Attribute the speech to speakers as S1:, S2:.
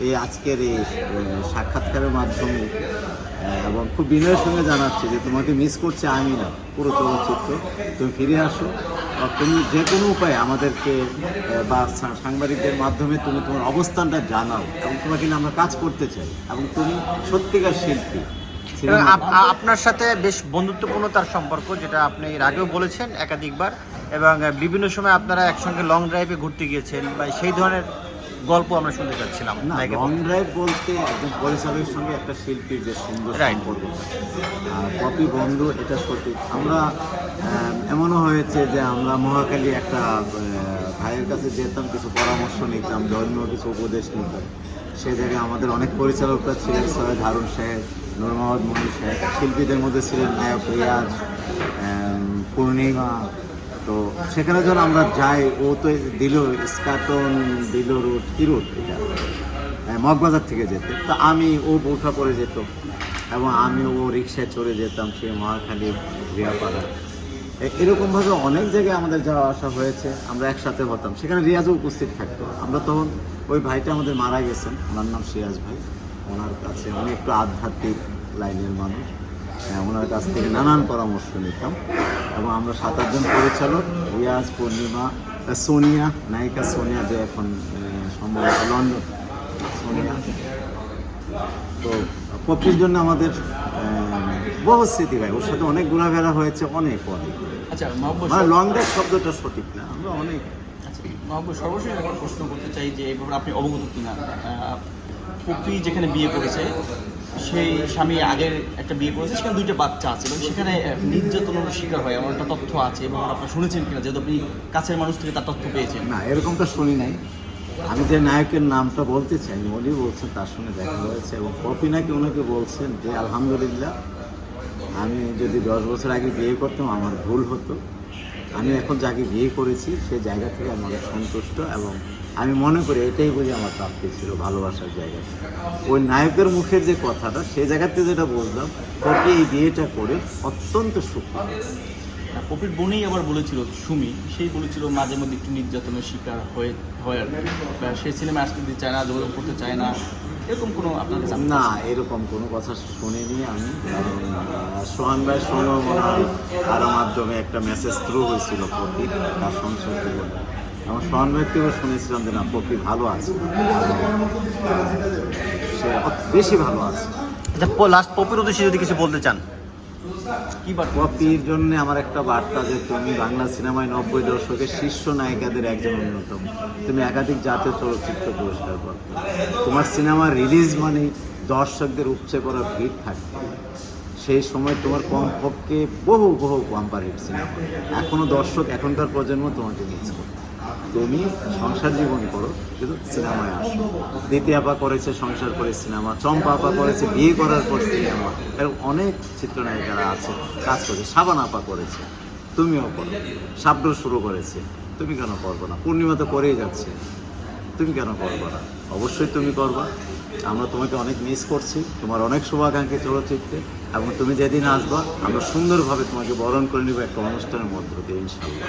S1: এই আজকের এই সাক্ষাৎকারের মাধ্যমে এবং খুব বিনয়ের সঙ্গে জানাচ্ছি যে তোমাকে মিস করছে আমি না পুরো চলচ্চিত্র। তুমি ফিরে আসো তুমি যে কোনো উপায়ে আমাদেরকে বা সাংবাদিকদের মাধ্যমে তুমি তোমার অবস্থানটা জানাও এবং তোমাকে নিয়ে আমরা কাজ করতে চাই এবং তুমি সত্যিকার শিল্পী
S2: আপ- আপনার সাথে বেশ বন্ধুত্বপূর্ণ তার সম্পর্ক যেটা আপনি এর আগেও বলেছেন একাধিকবার এবং বিভিন্ন সময় আপনারা একসঙ্গে লং ড্রাইভে ঘুরতে গিয়েছেন বা সেই ধরনের গল্প আমরা শুনতে চাচ্ছিলাম।
S1: না লং ড্রাইভ বলতে একজন পরিচালকের সঙ্গে একটা শিল্পীর যে সুন্দর. সম্পর্ক। কপি বন্ধু এটা সত্যি। আমরা এমনও হয়েছে যে আমরা মহাখালী একটা ভাইয়ের কাছে যেতাম কিছু পরামর্শ নিতাম ধর্মীয় কিছু উপদেশ নিতাম। সে জায়গায় আমাদের অনেক পরিচালকরা ছিলেন সৈয়দ হারুন সাহেব নুর মোহাম্মদ মনির সাহেব শিল্পীদের মধ্যে ছিলেন নায়ক রিয়াজ পূর্ণিমা তো সেখানে যখন আমরা যাই ও তো দিল স্কাটন দিল রুট কি রুট এটা? হ্যাঁ, মগবাজার থেকে যেতে। তো আমি ও বৌঠা করে যেত এবং আমি ও রিক্সায় চড়ে যেতাম সেই মহাখালী রিয়াপাড়া। এরকমভাবে অনেক জায়গায় আমাদের যাওয়া আসা হয়েছে আমরা একসাথে হতাম। সেখানে রিয়াজও উপস্থিত থাকতো। আমরা তখন ওই ভাইটা আমাদের মারা গেছেন ওনার নাম সিরাজ ভাই। ওনার কাছে উনি একটু আধ্যাত্মিক লাইনের মানুষ। ওনার কাছ থেকে নানান পরামর্শ নিতাম। এবং আমরা সাত আটজন পরিচালক রিয়াজ পূর্ণিমা সোনিয়া নায়িকা সোনিয়া যে এখন সম্ভবত লন্ডন। সোনিয়া। তো পপির জন্য আমাদের বহু স্মৃতি ভাই ওর সাথে অনেক ঘোরাফেরা হয়েছে অনেক অনেক।
S3: আচ্ছা
S1: মানে লং ড্রাইভ শব্দটা সঠিক না আমরা অনেক।
S3: আচ্ছা, সর্বশেষ একটা প্রশ্ন করতে চাই যে ব্যাপারে আপনি অবগত কিনা? পপি যেখানে বিয়ে করেছে, সেই স্বামী আগের একটা বিয়ে করেছে, সেখানে দুইটা বাচ্চা আছে, এবং সেখানে নির্যাতনের শিকার হয়, এমন একটা তথ্য আছে, এবং আপনার শুনেছেন কিনা, যেহেতু আপনি কাছের মানুষ থেকে তার তথ্য পেয়েছেন।
S1: না, এরকমটা শুনি নাই। আমি যে নায়কের নামটা বলতে চাই, উনি বলছেন, তার সঙ্গে দেখা হয়েছে, এবং কপি নাকি ওনাকে বলছেন যে, আলহামদুলিল্লাহ, আমি যদি দশ বছর আগে বিয়ে করতাম, আমার ভুল হতো। আমি এখন যাকে বিয়ে করেছি সেই জায়গা থেকে আমি অনেক সন্তুষ্ট এবং আমি মনে করি এটাই বুঝি আমার প্রাপ্তি ছিল, ভালোবাসার জায়গা। ওই নায়কের মুখের যে কথাটা সেই জায়গাতে যেটা বললাম, কপি এই বিয়েটা করে অত্যন্ত সুখী।
S3: আর পপির বোনই আবার বলেছিল সুমি, সেই বলেছিল মাঝে মধ্যে একটু নির্যাতনের শিকার হয়ে হয় আর সেই সিনেমা আসতে দিতে চায় না, যোগাযোগ করতে চায় না। এরকম কোনো আপনার
S1: না এরকম কোনো কথা শুনিনি আমি। সোহান ভাই সঙ্গে মনে হয় কারও মাধ্যমে একটা মেসেজ থ্রু হয়েছিল পপি তার সংসদে আমার এবং সোহান ভাই থেকেও শুনেছিলাম যে না পপি ভালো আছে। সে বেশি ভালো আছে।
S2: আচ্ছা লাস্ট পপির উদ্দেশ্যে যদি কিছু বলতে চান।
S1: পপির জন্য আমার একটা বার্তা যে তুমি বাংলা সিনেমায় নব্বই দশকের শীর্ষ নায়িকাদের একজন অন্যতম। তুমি একাধিক জাতীয় চলচ্চিত্র পুরস্কার পাবে। তোমার সিনেমা রিলিজ মানে দর্শকদের উপচে করা ভিড় থাকবে সেই সময় তোমার কমপক্ষে বহু বহু বাম্পার হিট সিনেমা। এখনও দর্শক এখনকার প্রজন্ম তোমাকে মিস করে তুমি সংসার জীবন করো, কিন্তু সিনেমায় আসো। দ্বিতীয় আপা করেছে সংসার করে সিনেমা চম্পা আপা করেছে বিয়ে করার পর সিনেমা। এরকম অনেক চিত্রনায়িকারা আছে, কাজ করেছে। সাবান আপা করেছে, তুমিও করো। সাবডোর শুরু করেছে, তুমি কেন করব না? পূর্ণিমা তো করেই যাচ্ছে, তুমি কেন করব না? অবশ্যই তুমি করবা। আমরা তোমাকে অনেক মিস করছি, তোমার অনেক শুভাকাঙ্ক্ষী চলচ্চিত্রে, এবং তুমি যেদিন আসবা, আমরা সুন্দরভাবে তোমাকে বরণ করে নিব একটা অনুষ্ঠানের মধ্য দিয়ে ইনশাল্লাহ